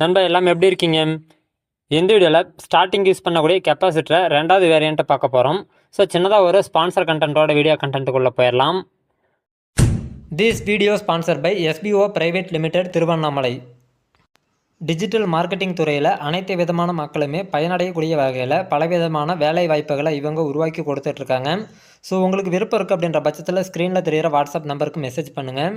நண்பா எல்லாம் எப்படி இருக்கீங்க? இந்த வீடியோவில் ஸ்டார்டிங் யூஸ் பண்ணக்கூடிய கெப்பாசிட்டரை ரெண்டாவது வேரியண்ட்டை பார்க்க போகிறோம் ஸோ சின்னதாக ஒரு ஸ்பான்சர் கண்டென்ட்டோட வீடியோ கண்டென்ட்டுக்குள்ளே போயிடலாம். This video sponsor by SPO private limited Tiruvannamalai digital marketing துறையில் அனைத்து விதமான மக்களுமே பயனடையக்கூடிய வகையில் பலவிதமான வேலை வாய்ப்புகளை இவங்க உருவாக்கி கொடுத்துட்ருக்காங்க ஸோ உங்களுக்கு விருப்பம் இருக்குது அப்படின்ற பட்சத்தில் ஸ்க்ரீனில் தெரிகிற வாட்ஸ்அப் நம்பருக்கு மெசேஜ் பண்ணுங்கள்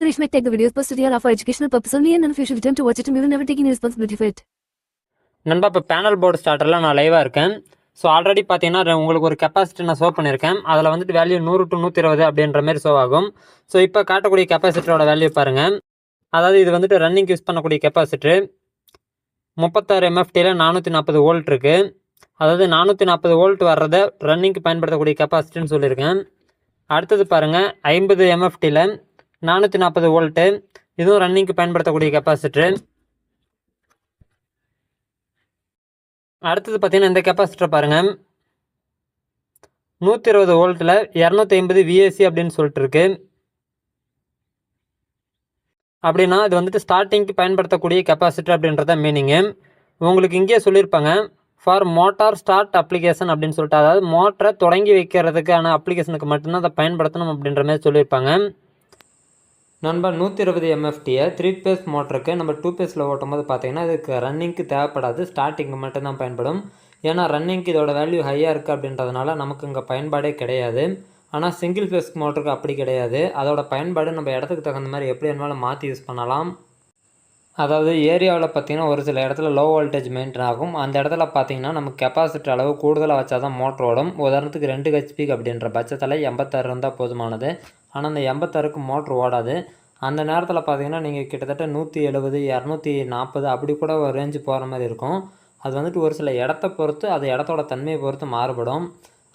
Rish might take the videos posted here are for educational purpose only and none you should attempt to watch it and we will never take any responsibility for it. நண்பா இப்போ panel board ஸ்டார்டரில் நான் லைவாக இருக்கேன். So already பார்த்தீங்கன்னா உங்களுக்கு ஒரு capacity நான் show பண்ணியிருக்கேன். அதில் வந்துட்டு வேல்யூ நூறு டு நூற்றி இருபது அப்படின்ற மாதிரி ஷோ ஆகும். ஸோ இப்போ காட்டக்கூடிய கெப்பாசிட்டரோட வேல்யூ பாருங்கள் அதாவது இது வந்துட்டு ரன்னிங் யூஸ் பண்ணக்கூடிய கெப்பாசிட்டி முப்பத்தாறு எம்எஃப்டியில் நானூற்றி நாற்பது வோல்ட் இருக்குது அதாவது நானூற்றி நாற்பது வோல்ட் வர்றதை ரன்னிங்க்கு பயன்படுத்தக்கூடிய கெப்பாசிட்டின்னு சொல்லியிருக்கேன். அடுத்தது பாருங்கள் ஐம்பது எம்எஃப்டியில் நானூற்றி நாற்பது வோல்ட்டு. இதுவும் ரன்னிங்க்கு பயன்படுத்தக்கூடிய கெப்பாசிட்டர் அடுத்தது பார்த்தீங்கன்னா இந்த கெப்பாசிட்டர் பாருங்கள் நூற்றி இருபது வோல்ட்டில் இரநூத்தி ஐம்பது விஏசி அப்படின்னு சொல்லிட்டு இருக்கு. அப்படின்னா இது வந்துட்டு ஸ்டார்டிங்க்கு பயன்படுத்தக்கூடிய கெப்பாசிட்டர் அப்படின்றத மீனிங்கு உங்களுக்கு இங்கேயே சொல்லியிருப்பாங்க ஃபார் மோட்டார் ஸ்டார்ட் அப்ளிகேஷன் அப்படின்னு சொல்லிட்டு. அதாவது மோட்டரை தொடங்கி வைக்கிறதுக்கான அப்ளிகேஷனுக்கு மட்டும்தான் அதை பயன்படுத்தணும் அப்படின்ற மாதிரி சொல்லியிருப்பாங்க. நண்பர் நூற்றி இருபது எம்எஃப்டியை த்ரீ பேஸ் மோட்டருக்கு நம்ம டூ பேஸில் ஓட்டும் போது பார்த்தீங்கன்னா இதுக்கு ரன்னிங்க்கு தேவைப்படாது. ஸ்டார்டிங்கு மட்டும்தான் பயன்படும். ஏன்னா ரன்னிங்க்கு இதோட வேல்யூ ஹையாக இருக்குது அப்படின்றதுனால நமக்கு இங்கே பயன்பாடே கிடையாது. ஆனால் சிங்கிள் ஃபேஸ் மோட்டருக்கு அப்படி கிடையாது. அதோட பயன்பாடு நம்ம இடத்துக்கு தகுந்த மாதிரி எப்படி வேணாலும் மாற்றி யூஸ் பண்ணலாம். அதாவது ஏரியாவில் பார்த்தீங்கன்னா ஒரு சில இடத்துல லோ வோல்டேஜ் மெயின்டைன் ஆகும். அந்த இடத்துல பார்த்தீங்கன்னா நமக்கு கெப்பாசிட்டி அளவு கூடுதலாக வச்சா தான் மோட்டர் ஓடும். உதாரணத்துக்கு ரெண்டு ஹெச்பிக்கு அப்படின்ற பட்சத்தில் எண்பத்தாறு இருந்தால் போதுமானது. ஆனால் அந்த எண்பத்தாறுக்கு மோட்ரு ஓடாது. அந்த நேரத்தில் பார்த்தீங்கன்னா நீங்கள் கிட்டத்தட்ட நூற்றி எழுபது இரநூத்தி நாற்பது அப்படி கூட ஒரு ரேஞ்சு போகிற மாதிரி இருக்கும். அது வந்துட்டு ஒரு சில இடத்த பொறுத்து அது இடத்தோட தன்மையை பொறுத்து மாறுபடும்.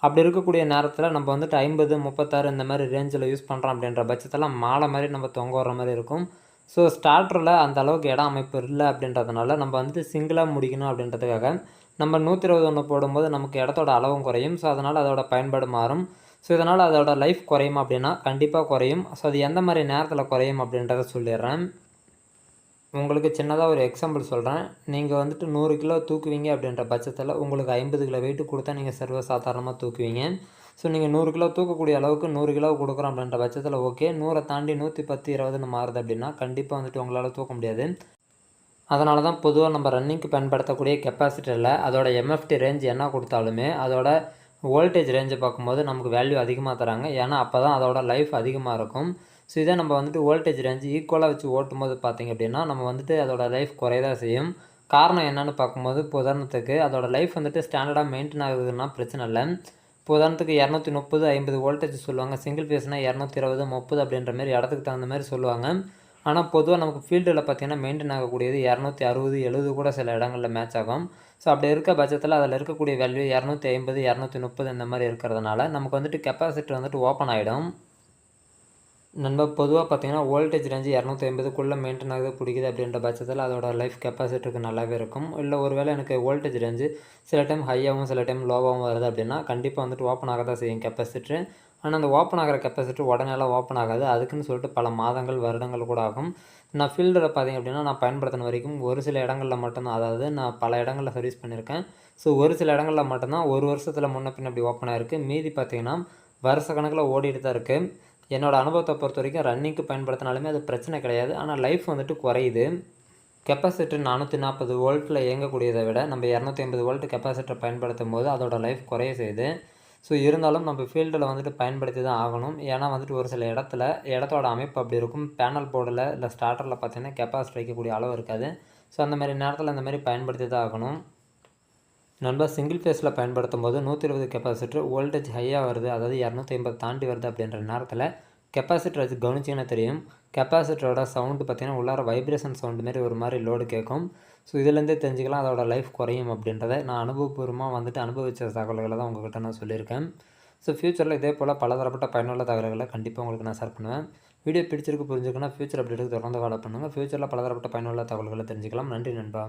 அப்படி இருக்கக்கூடிய நேரத்தில் நம்ம வந்துட்டு ஐம்பது முப்பத்தாறு இந்த மாதிரி ரேஞ்சில் யூஸ் பண்ணுறோம் அப்படின்ற பட்சத்தில் மாலை மாதிரி நம்ம தொங்க வர மாதிரி இருக்கும். ஸோ ஸ்டார்டரில் அந்த அளவுக்கு இடம் அமைப்பு இல்லை அப்படின்றதுனால நம்ம வந்துட்டு சிங்கிளாக முடிக்கணும் அப்படின்றதுக்காக நம்ம நூற்றி இருபது ஒன்று போடும்போது நமக்கு இடத்தோட அளவும் குறையும். ஸோ அதனால் அதோட பயன்பாடு மாறும். ஸோ இதனால் அதோட லைஃப் குறையும் அப்படின்னா கண்டிப்பாக குறையும். ஸோ அது எந்த மாதிரி நேரத்தில் குறையும் அப்படின்றத சொல்லிடுறேன். உங்களுக்கு சின்னதாக ஒரு எக்ஸாம்பிள் சொல்கிறேன் நீங்கள் வந்துட்டு நூறு கிலோ தூக்குவீங்க அப்படின்ற பட்சத்தில் உங்களுக்கு ஐம்பது கிலோ வெயிட்டு கொடுத்தா நீங்கள் சர்வ சாதாரணமாக தூக்குவீங்க. ஸோ நீங்கள் நூறு கிலோ தூக்கக்கூடிய அளவுக்கு நூறு கிலோ கொடுக்குறோம் அப்படின்ற பட்சத்தில் ஓகே நூறை தாண்டி நூற்றி பத்து இருபதுன்னு மாறுது அப்படின்னா கண்டிப்பாக வந்துட்டு உங்களால் தூக்க முடியாது. அதனால தான் பொதுவாக நம்ம ரன்னிங்க்கு பயன்படுத்தக்கூடிய கெப்பாசிட்டியில் அதோட எம்எஃப்டி ரேஞ்ச் என்ன கொடுத்தாலுமே அதோட வோல்டேஜ் ரேஞ்சை பார்க்கும்போது நமக்கு வேல்யூ அதிகமாக தராங்க. ஏன்னா அப்போ தான் அதோட லைஃப் அதிகமாக இருக்கும். ஸோ இதே நம்ம வந்துட்டு வோல்டேஜ் ரேஞ்சு ஈக்குவலாக வச்சு ஓட்டும் போது பார்த்தீங்க அப்படின்னா நம்ம வந்துட்டு அதோட லைஃப் குறையதான் செய்யும். காரணம் என்னென்னு பார்க்கும்போது இப்போ உதாரணத்துக்கு அதோட லைஃப் வந்துட்டு ஸ்டாண்டர்டாக மெயின்டைன் ஆகுதுன்னா பிரச்சனை இல்லை. இப்போ உதாரணத்துக்கு இரநூத்தி முப்பது ஐம்பது வோல்டேஜ் சொல்லுவாங்க. சிங்கிள் பேஸ்னால் இரநூத்தி இருபது முப்பது அப்படின்ற மாதிரி இடத்துக்கு தகுந்த மாதிரி சொல்லுவாங்க. ஆனால் பொதுவாக நமக்கு ஃபீல்டில் பார்த்தீங்கன்னா மெயின்டைன் ஆகக்கூடியது இரநூத்தி அறுபது எழுபது கூட சில இடங்களில் மேட்ச் ஆகும். ஸோ அப்படி இருக்க பட்சத்தில் அதில் இருக்கக்கூடிய வேல்யூ இரநூத்தி ஐம்பது இரநூத்தி முப்பது இந்த மாதிரி இருக்கிறதுனால நமக்கு வந்துட்டு கெப்பாசிட்டி வந்துட்டு ஓப்பன் ஆகிடும் நண்பா பொதுவாக பார்த்தீங்கன்னா வோல்டேஜ் ரேஞ்சு இரநூத்தி ஐம்பதுக்குள்ளே மெயின்டைன் ஆகுது பிடிக்குது அப்படின்ற பட்சத்தில் அதோட லைஃப் கெப்பாசிட்டிக்கு நல்லாவே இருக்கும். இல்லை ஒருவேளை எனக்கு வோல்டேஜ் ரேஞ்சு சில டைம் ஹையாகவும் சில டைம் லோவாகவும் வருது அப்படின்னா கண்டிப்பாக வந்துட்டு ஓப்பன் ஆக தான் செய்யும் கெப்பாசிட்டி ஆனால் அந்த ஓப்பன் ஆகிற கெப்பாசிட்டி உடனேலாம் ஓப்பன் ஆகாது. அதுக்குன்னு சொல்லிட்டு பல மாதங்கள் வருடங்கள் கூட ஆகும். நான் ஃபீல்டரை பார்த்தீங்க அப்படின்னா நான் பயன்படுத்தின வரைக்கும் ஒரு சில இடங்களில் மட்டும்தான். அதாவது நான் பல இடங்களில் சர்வீஸ் பண்ணியிருக்கேன். ஸோ ஒரு சில இடங்களில் மட்டும்தான். ஒரு வருஷத்தில் முன்ன பின்ன அப்படி ஓப்பன் ஆகிருக்கு மீதி பார்த்தீங்கன்னா வருஷ கணக்கில் ஓடிட்டு தான் இருக்குது என்னோடய அனுபவத்தை பொறுத்த வரைக்கும் ரன்னிங்க்கு பயன்படுத்தினாலுமே அது பிரச்சனை கிடையாது. ஆனால் லைஃப் வந்துட்டு குறையுது. கெப்பாசிட்டி நானூற்றி நாற்பது வோல்ட்டில் இயங்கக்கூடியதை விட நம்ம இரநூத்தி ஐம்பது வோல்ட் கெப்பாசிட்டர் பயன்படுத்தும் போது அதோட லைஃப் குறைய செய்யுது. ஸோ இருந்தாலும் நம்ம ஃபீல்டில் வந்துட்டு பயன்படுத்தி தான் ஆகணும். ஏன்னா வந்துட்டு ஒரு சில இடத்துல இடத்தோட அமைப்பு அப்படி இருக்கும். பேனல் போர்டில் இல்லை ஸ்டார்டரில் பார்த்தீங்கன்னா கெப்பாசிட்டி வைக்கக்கூடிய அளவு இருக்காது. ஸோ அந்த மாதிரி நேரத்தில் இந்த மாதிரி பயன்படுத்தி தான் ஆகணும். நண்பா சிங்கிள் ஃபேஸில் பயன்படுத்தும் போது நூற்றி இருபது கெப்பாசிட்டர் வோல்டேஜ் ஹையாக வருது. அதாவது இரநூத்தி ஐம்பது தாண்டி வருது அப்படின்ற நேரத்தில் கெப்பாசிட்டர் வச்சு கவனிச்சிங்கன்னா தெரியும். கெப்பாசிட்டரோட சவுண்டு பார்த்தீங்கன்னா உள்ளார வைப்ரேஷன் சவுண்டு மாரி ஒரு மாதிரி லோடு கேட்கும் ஸோ இதுலேருந்தே தெரிஞ்சுக்கலாம் அதோட லைஃப் குறையும் அப்படின்றத நான் அனுபவபூர்வமாக வந்துட்டு அனுபவித்த தகவல்களை தான் உங்ககிட்ட நான் சொல்லியிருக்கேன். ஸோ ஃப்யூச்சரில் இதே போல் பலதரப்பட்ட பயனுள்ள தகவல்களை கண்டிப்பாக உங்களுக்கு நான் ஷேர் பண்ணுவேன். வீடியோ பிடிச்சிருக்கு புரிஞ்சுக்கணும் ஃபியூச்சர் அப்டேட்டுக்கு தொடர்ந்து ஃபாலோ பண்ணுங்கள் ஃபியூச்சரில் பலதரப்பட்ட பயனுள்ள தகவல்களை தெரிஞ்சுக்கலாம். நன்றி நண்பா.